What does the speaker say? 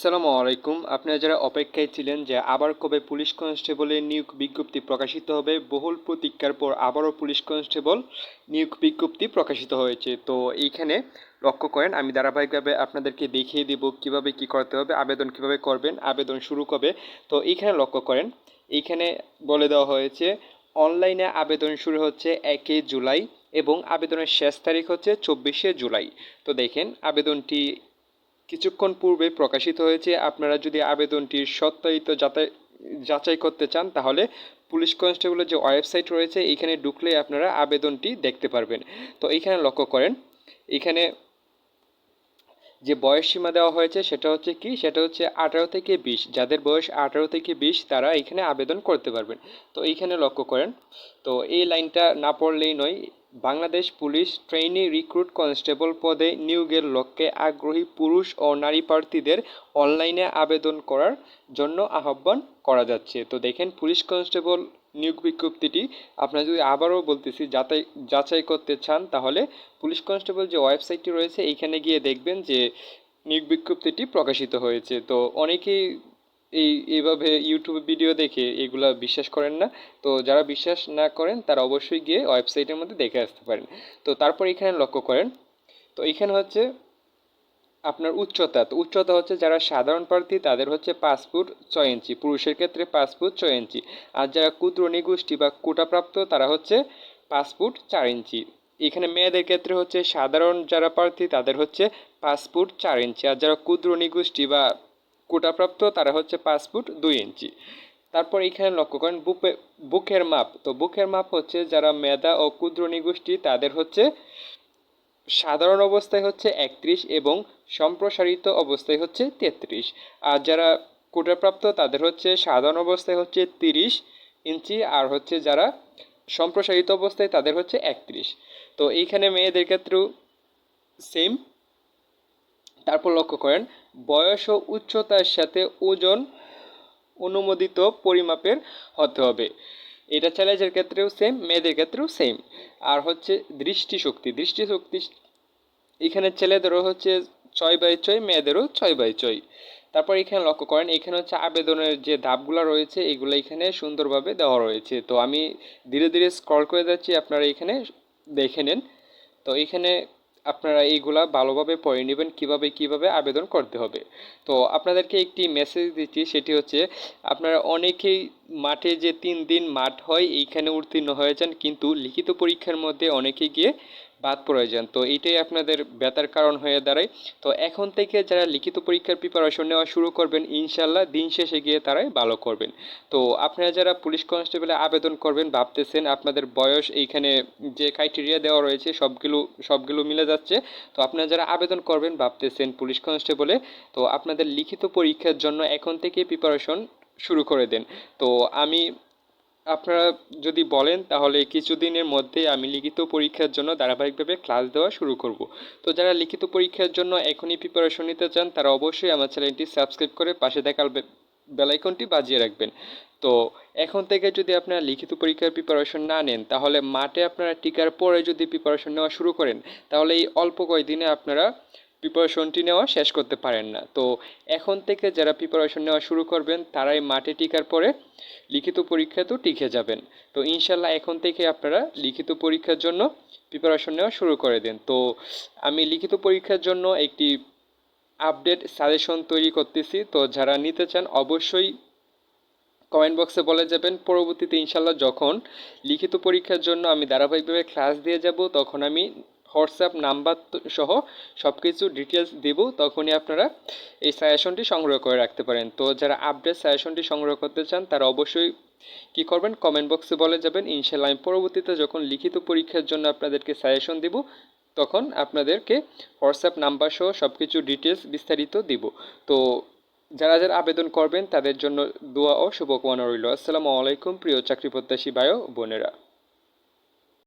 আসসালামু আলাইকুম। আপনারা যারা অপেক্ষায় ছিলেন যে আবার কবে পুলিশ কনস্টেবলের নিয়োগ বিজ্ঞপ্তি প্রকাশিত হবে, বহুল প্রতীক্ষার পর আবারও পুলিশ কনস্টেবল নিয়োগ বিজ্ঞপ্তি প্রকাশিত হয়েছে। তো এইখানে লক্ষ্য করেন, আমি ধারাবাহিকভাবে আপনাদেরকে দেখিয়ে দিব কীভাবে কি করতে হবে, আবেদন কীভাবে করবেন, আবেদন শুরু কবে। তো এইখানে লক্ষ্য করেন, এইখানে বলে দেওয়া হয়েছে, অনলাইনে আবেদন শুরু হচ্ছে একই জুলাই এবং আবেদনের শেষ তারিখ হচ্ছে চব্বিশে জুলাই। তো দেখেন, আবেদনটি কিছুক্ষণ পূর্বে প্রকাশিত হয়েছে, আপনারা যদি আবেদনটির সত্যায়িত যাচাই যাচাই করতে চান, তাহলে পুলিশ কনস্টেবলের যে ওয়েবসাইট রয়েছে এইখানে ঢুকলে আপনারা আবেদনটি দেখতে পারবেন। তো এইখানে লক্ষ্য করেন, এখানে যে বয়স সীমা দেওয়া হয়েছে, সেটা হচ্ছে কি? সেটা হচ্ছে আঠারো থেকে বিশ। যাদের বয়স আঠারো থেকে বিশ, তারা এখানে আবেদন করতে পারবেন। তো এইখানে লক্ষ্য করেন, তো এই লাইনটা না পড়লেই নয় Bangladesh police trainee recruit constable পদে নিয়োগের লক্ষ্যে আগ্রহী পুরুষ ও নারী প্রার্থীদের অনলাইনে আবেদন করার জন্য আহ্বান করা যাচ্ছে। তো দেখেন, পুলিশ কনস্টেবল নিয়োগ বিজ্ঞপ্তিটি আপনারা যদি আবারও বলতেছি, যাচাই যাচাই করতে চান, তাহলে পুলিশ কনস্টেবল যে ওয়েবসাইটটি রয়েছে, এইখানে গিয়ে দেখবেন যে নিয়োগ বিজ্ঞপ্তিটি প্রকাশিত হয়েছে। তো অনেকেই এই, এইভাবে ইউটিউব ভিডিও দেখে এগুলা বিশ্বাস করেন না। তো যারা বিশ্বাস না করেন, তারা অবশ্যই গিয়ে ওয়েবসাইটের মধ্যে দেখে আসতে পারেন। তো তারপর এখানে লক্ষ্য করেন, তো এখানে হচ্ছে আপনার উচ্চতা। তো উচ্চতা হচ্ছে যারা সাধারণ প্রার্থী, তাদের হচ্ছে পাঁচ ফুট ছয় ইঞ্চি। পুরুষের ক্ষেত্রে পাঁচ ফুট ছয় ইঞ্চি। আর যারা ক্ষুদ্র, নিগোষ্ঠী বা কোটাপ্রাপ্ত, তারা হচ্ছে পাঁচ ফুট চার ইঞ্চি। এখানে মেয়েদের ক্ষেত্রে হচ্ছে সাধারণ যারা প্রার্থী, তাদের হচ্ছে পাঁচ ফুট চার ইঞ্চি। আর যারা ক্ষুদ্র, নিগোষ্ঠী বা কোটাপ্রাপ্ত, তারা হচ্ছে পাঁচ ফুট দুই ইঞ্চি। তারপর এখানে লক্ষ্য করেন, বুকে, বুকের মাপ। তো বুকের মাপ হচ্ছে যারা মেধা ও ক্ষুদ্র নিগোষ্ঠী, তাদের হচ্ছে সাধারণ অবস্থায় হচ্ছে একত্রিশ এবং সম্প্রসারিত অবস্থায় হচ্ছে তেত্রিশ। আর যারা কোটাপ্রাপ্ত, তাদের হচ্ছে সাধারণ অবস্থায় হচ্ছে তিরিশ ইঞ্চি, আর হচ্ছে যারা সম্প্রসারিত অবস্থায়, তাদের হচ্ছে একত্রিশ। তো এইখানে মেয়েদের ক্ষেত্রেও সেম তারপর লক্ষ্য করেন, বয়স ও উচ্চতার সাথে ওজন অনুমোদিত পরিমাপের হতে হবে। এটা চ্যালেঞ্জের ক্ষেত্রেও সেম মেয়েদের ক্ষেত্রেও সেম আর হচ্ছে দৃষ্টিশক্তি দৃষ্টিশক্তি এখানে ছেলেদেরও হচ্ছে ছয় বাই ছয়, মেয়েদেরও ছয় বাই ছয়। তারপর এখানে লক্ষ্য করেন, এখানে হচ্ছে আবেদনের যে ধাপগুলো রয়েছে, এগুলো এখানে সুন্দরভাবে দেওয়া রয়েছে। তো আমি ধীরে ধীরে স্ক্রল করে যাচ্ছি, আপনারা এখানে দেখে নেন। তো এখানে আপনারা এইগুলা ভালোভাবে পড়ে নেবেন, কীভাবে কীভাবে আবেদন করতে হবে। তো আপনাদেরকে একটি মেসেজ দিচ্ছি, সেটি হচ্ছে, আপনারা অনেকেই মাঠে যে তিন দিন মাঠ হয়, এইখানে উত্তীর্ণ হয়ে যান কিন্তু লিখিত পরীক্ষার মধ্যে অনেকে গিয়ে বাদ পড়ে যান। তো এইটাই আপনাদের ব্যথার কারণ হয়ে দাঁড়ায়। তো এখন থেকে যারা লিখিত পরীক্ষার প্রিপারেশন নেওয়া শুরু করবেন ইনশাল্লাহ দিন শেষে গিয়ে তারাই ভালো করবেন। তো আপনারা যারা পুলিশ কনস্টেবলে আবেদন করবেন ভাবতেছেন আপনাদের বয়স এইখানে যে ক্রাইটেরিয়া দেওয়া রয়েছে সবগুলো সবগুলো মিলে যাচ্ছে। তো আপনারা যারা আবেদন করবেন ভাবতেছেন পুলিশ কনস্টেবলে তো আপনাদের লিখিত পরীক্ষার জন্য এখন থেকে প্রিপারেশন শুরু করে দেন। তো আমি আপনারা যদি বলেন, তাহলে কিছুদিনের মধ্যে আমি লিখিত পরীক্ষার জন্য ধারাবাহিকভাবে ক্লাস দেওয়া শুরু করব। তো যারা লিখিত পরীক্ষার জন্য এখনই প্রিপারেশন নিতে চান, তারা অবশ্যই আমার চ্যানেলটি সাবস্ক্রাইব করে পাশে থাকা বেলাইকনটি বাজিয়ে রাখবেন। তো এখন থেকে যদি আপনারা লিখিত পরীক্ষার প্রিপারেশন না নেন, তাহলে মাঠে আপনারা টিকার পরে যদি প্রিপারেশন নেওয়া শুরু করেন, তাহলে এই অল্প কয়েকদিনে আপনারা প্রিপারেশনটি নেওয়া শেষ করতে পারেন না। তো এখন থেকে যারা প্রিপারেশন নেওয়া শুরু করবেন, তারাই মাঠে টিকার পরে লিখিত পরীক্ষা তো টিকে যাবেন। তো ইনশাল্লাহ এখন থেকে আপনারা লিখিত পরীক্ষার জন্য প্রিপারেশন নেওয়া শুরু করে দেন। তো আমি লিখিত পরীক্ষার জন্য একটি আপডেট সাজেশন তৈরি করতেছি। তো যারা নিতে চান, অবশ্যই কমেন্ট বক্সে বলে যাবেন। পরবর্তীতে ইনশাল্লাহ যখন লিখিত পরীক্ষার জন্য আমি ধারাবাহিকভাবে ক্লাস দিয়ে যাব, তখন আমি হোয়াটসঅ্যাপ নাম্বার সহ সব কিছু ডিটেলস দেব, তখনই আপনারা এই সাজেশনটি সংগ্রহ করে রাখতে পারেন। তো যারা আপডেট সাজেশনটি সংগ্রহ করতে চান, তারা অবশ্যই কী করবেন? কমেন্ট বক্সে বলে যাবেন। ইনশাল্লাহ আমি পরবর্তীতে যখন লিখিত পরীক্ষার জন্য আপনাদেরকে সাজেশন দেব, তখন আপনাদেরকে হোয়াটসঅ্যাপ নাম্বার সহ সব কিছু ডিটেলস বিস্তারিত দিব। তো যারা যারা আবেদন করবেন, তাদের জন্য দোয়া ও শুভকামনা রইল। আসসালামু আলাইকুম, প্রিয় চাকরি প্রত্যাশী বায়ো বোনেরা।